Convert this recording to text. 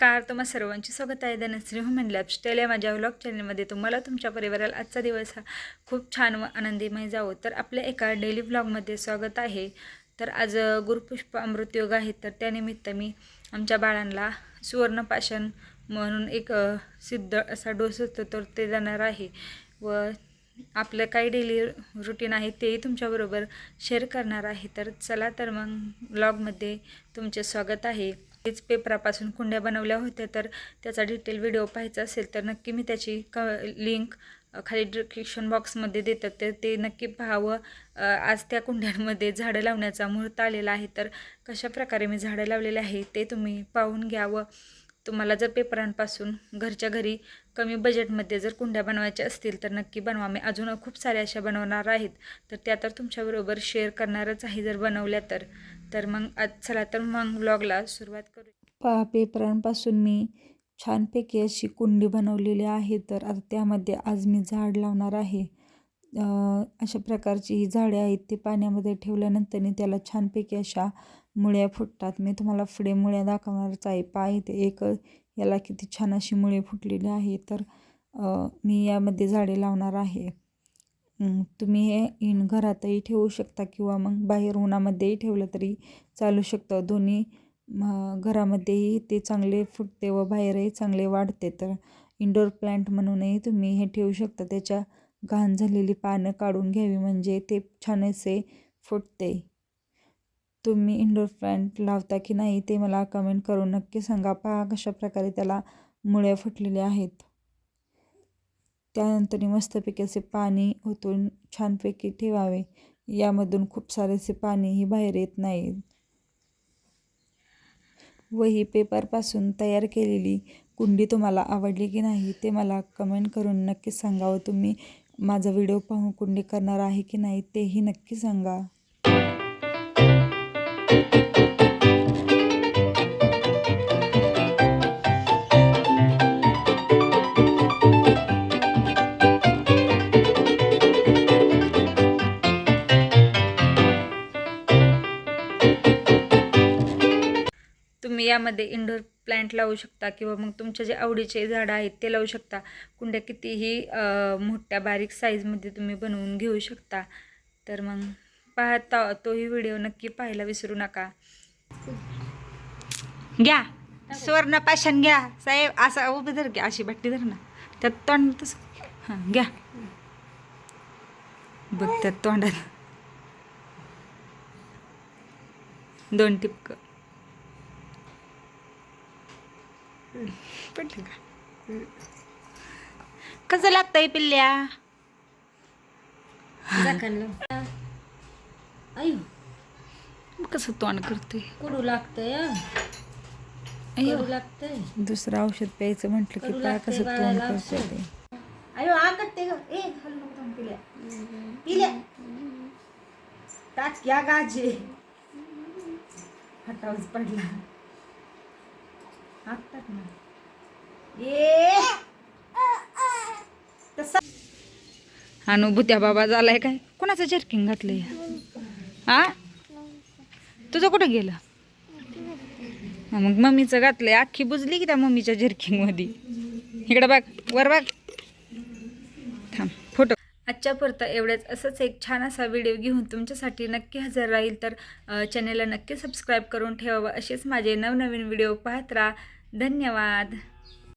नमस्कार तुम्हा सर्वांचे स्वागत आहे. धनश्री हो ह्युमन लाईफस्टाईल या माझ्या व्लॉग चॅनलमध्ये तुम्हाला तुमच्या परिवाराला आजचा दिवस हा खूप छान व आनंदीमय जावो. तर आपल्या एका डेली व्लॉगमध्ये स्वागत आहे. तर आज अ, गुरुपुष्प अमृतयोग आहे. तर त्यानिमित्त मी आमच्या बाळांना सुवर्णपाषाण म्हणून एक सिद्ध असा डोस असतो तर ते देणार आहे. व आपलं काही डेली रुटीन आहे तेही तुमच्याबरोबर शेअर करणार आहे. तर चला तर मग ब्लॉगमध्ये तुमचे स्वागत आहे. तेच पेपरापासून कुंड्या बनवल्या होत्या तर त्याचा डिटेल व्हिडिओ पाहायचा असेल तर नक्की मी त्याची क लिंक खाली डिस्क्रिप्शन बॉक्समध्ये देतात. तर ते नक्की पाहावं. आज त्या कुंड्यांमध्ये झाडं लावण्याचा मुहूर्त आलेला आहे तर कशा प्रकारे मी झाडं लावलेले आहे ते तुम्ही पाहून घ्यावं. तुम्हाला जर पेपरांपासून घरच्या घरी कमी बजेटमध्ये जर कुंड्या बनवायच्या असतील तर नक्की बनवा. मी अजून खूप साऱ्या अशा बनवणार आहेत तर त्या तर तुमच्याबरोबर शेअर करणारच आहे जर बनवल्या तर. तर मग आज चला तर मग व्लॉगला सुरुवात करू. पहा पेपरांपासून मी छानपैकी अशी कुंडी बनवलेली आहे तर आता त्यामध्ये आज मी झाड लावणार आहे. अशा प्रकारची ही झाडे आहेत ती पाण्यामध्ये ठेवल्यानंतर त्याला छानपैकी अशा मुळ्या फुटतात. मी तुम्हाला पुढे मुळ्या दाखवणारच आहे. पाय ते एक याला किती छान अशी मुळे फुटलेली आहे. तर मी यामध्ये झाडे लावणार आहे. तुम्ही हे इन घरातही ठेवू शकता किंवा मग बाहेर उन्हामध्येही ठेवलं तरी चालू शकतं. दोन्ही म- घरामध्येही ते चांगले फुटते व बाहेरही चांगले वाढते. तर इंडोर प्लांट म्हणूनही तुम्ही हे ठेवू शकता. त्याच्या घाण झालेली पानं काढून घ्यावी म्हणजे ते छान असे फुटते. तुम्ही इंडोर प्लांट लावता की नाही ते मला कमेंट करून नक्की सांगा. पहा कशा प्रकारे त्याला मुळ्या फुटलेल्या आहेत. त्यानंतर मस्तपैकी असे पाणी ओतून छानपैकी ठेवावे. यामधून खूप सारेसे पाणीही बाहेर येत नाही. व ही पेपरपासून तयार केलेली कुंडी तुम्हाला आवडली की नाही ते मला कमेंट करून नक्की सांगा व तुम्ही माझा व्हिडिओ पाहून कुंडी करणार आहे की नाही तेही नक्की सांगा. तुम्ही यामध्ये इंडोर प्लॅन्ट लावू शकता किंवा मग तुमच्या जे आवडीचे झाडं आहेत ते लावू शकता. कुंड्या कितीही मोठ्या बारीक साईजमध्ये तुम्ही बनवून घेऊ शकता. तर मग पाहता तोही व्हिडिओ नक्की पाहायला विसरू नका. घ्या. सुवर्ण पाषाण घ्या. साहेब असा उभं धर घ्या अशी भट्टी धर ना. त्यात तोंड तसं. हां घ्या. बघ त्यात तोंडात. दोन टिपकं. पडलं का कसं लागतंय पिल्ल्या? अयो कसं तोंड करते कडू लागतंय लागतंय. दुसरं औषध प्यायचं म्हटलं की लागतंय कसं तोंड करते. ते? अयो ग. ए हलू नको थांब पिल्या. पिल्या. टाक या गाजे. हटावच पडला. हात टाक ना. ए! तसा अनुभूत्या बाबा झालाय काय? कोणाचं जर्किंग घातलंय? हा? तुझं कुठं गेलं? मग मम्मीचं घातलंय. अख्खी बुजली की त्या मम्मीच्या जर्किंगमध्ये इकडं बघ वर बघ. थांब फोटो. आजच्या पुरता एवढ्याच असंच एक छान असा व्हिडिओ घेऊन तुमच्यासाठी नक्की हजर राहील तर चॅनेलला नक्की सबस्क्राईब करून ठेवावं. असेच माझे नवनवीन व्हिडिओ पाहत राहा. धन्यवाद.